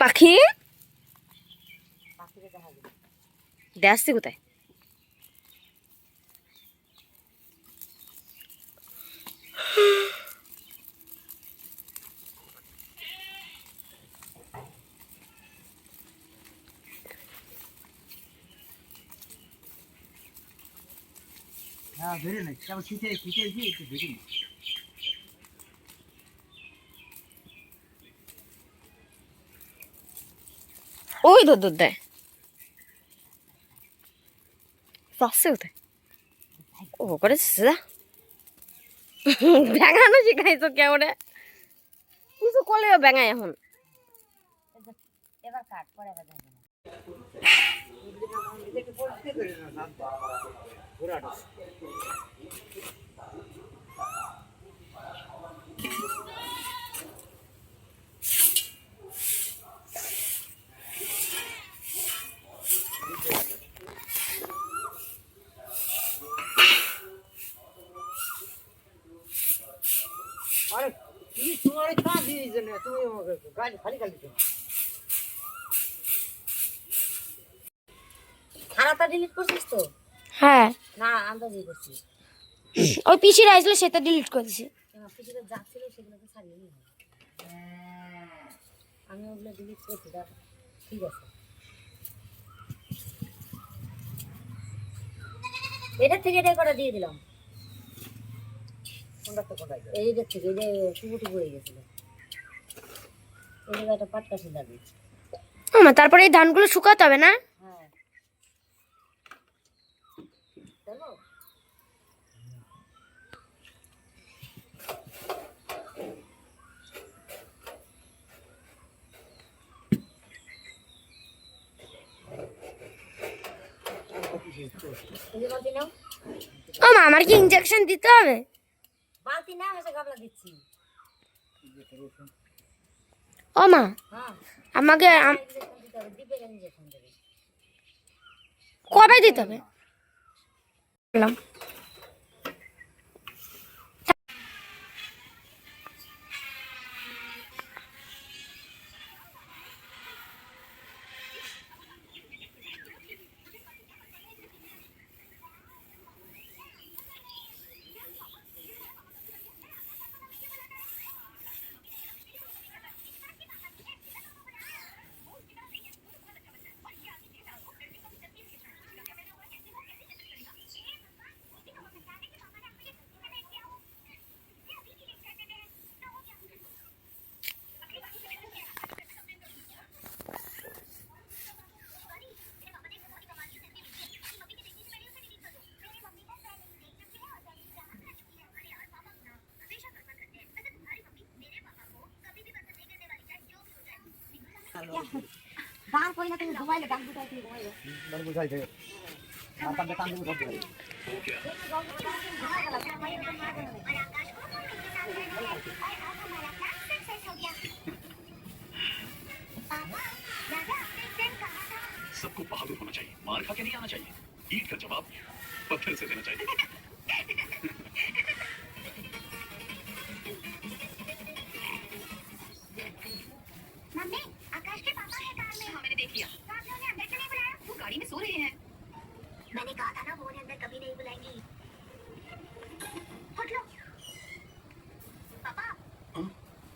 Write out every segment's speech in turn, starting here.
পাখি? দেখছি কোথায়? হ্যাঁ তারপর ছিটে ছিটে দিয়ে একটু ধরে নি ওই দূর দূর দেয় যাচ্ছে কোথায় ও করেছিস যা। ব্যাঙানো শিখাইছো কেমনে কিছু করলেও ব্যাঙায় এখন। এবার কাট পরে দেখা যাবে একটু পরিষ্কার করে না পুরাটা আরে কি তোমার কাজ দিয়ে জন্য তুমি গাড়ি খালি খালি ডিলিট করছিস তো হ্যাঁ। না আন্দাজই করছিস ওই পিসির আসলে সেটা ডিলিট করে দিছি। এবার কিছুটা যা সেগুলোকে ছাড়িয়ে নিয়ে আমি ওগুলো ডিলিট করছি দেখ ঠিক আছে এটার থেকে এটা করে দিয়ে দিলাম? কোনটা তো কোনটা এইটার থেকে এই যে টুকু টুকু হয়ে গেছিল। একটা আমার তারপরে এই ধানগুলো শুকাতে হবে না? হ্যাঁ। চলো। ও মা আমার কি ইঞ্জেকশন দিতে হবে? বালতি নাও এসে গাবলা দিচ্ছি। ও মা আমাকে কবে দিতে হবে? দাঁড় কই না তুমি ঘুমাইলে গান দুটাই তুমি ঘুমাইলে মানে বুঝাই দে মাথাটা টান দিয়ে করতে सबको बहादुर होना चाहिए मार खा के नहीं आना चाहिए ईट का जवाब पत्थर से देना चाहिए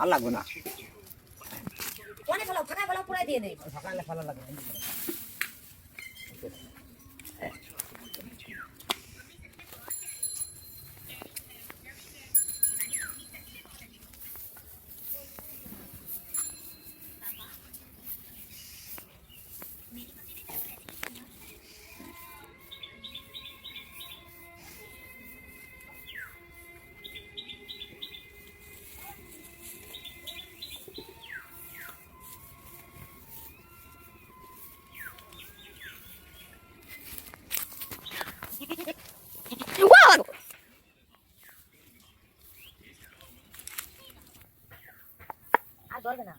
আর লাগবে না। কোনে ফেলাও, ফাঁকায় ফেলাও, পুরাই দিয়ে দেয় সকালে ফেলা লাগবে। ধরবে না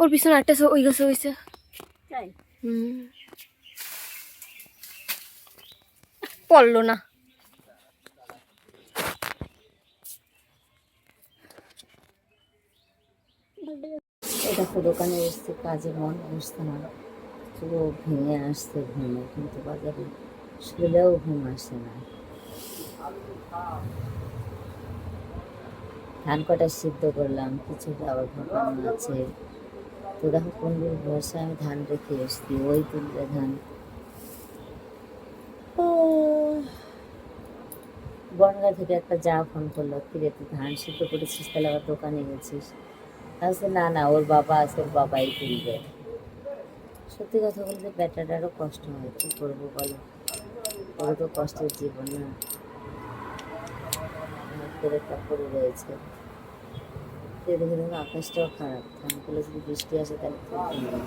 ওর পিছনে একটা ওই গাছে হয়েছে তাই? পড়ল না। এটা তো দোকানে এসছে কাজে মন বসতে না। পুরো ভেঙে আসছে ঘুমে কিন্তু বাজারে শুলেও ঘুম আসে না। ধান কটা সিদ্ধ করলাম, কিছু আবার ভাপানো আছে। তো দেখো দিন বর্ষায় আমি ধান রেখে এসছি, ওই তুললে ধান। বনগা থেকে একটা যা ফোন করল ফিরে তুই ধান সিদ্ধ করেছিস, তাহলে আবার দোকানে গেছিস? আসলে না না, ওর বাবা আছে, ওর বাবাই তুলবে সত্যি কথা বলতে ব্যাটাটারও কষ্ট হয়, কী করব বলো? ওরও তো কষ্টের জীবন না। করে রয়েছে। তো দেখে আকাশটাও খারাপ। ধানগুলো যদি বৃষ্টি আসে তাহলে হবে না।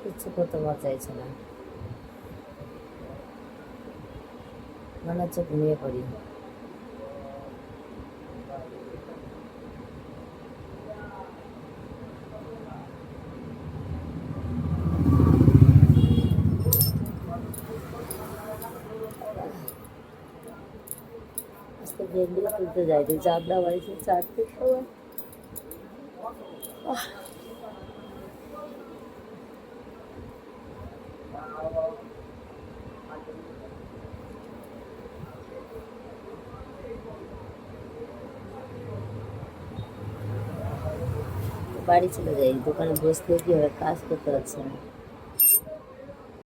কিচ্ছু করতে পারা চাইছে না। মনে হচ্ছে ঘুমিয়ে পড়ি। আজকে ভেন্ডি তুলতে যাইনি চাঁদা বাড়িতে চারটে সময় বাড়ি চলে যাই দোকানে বসতে কি হবে কাজ করতে পারছে না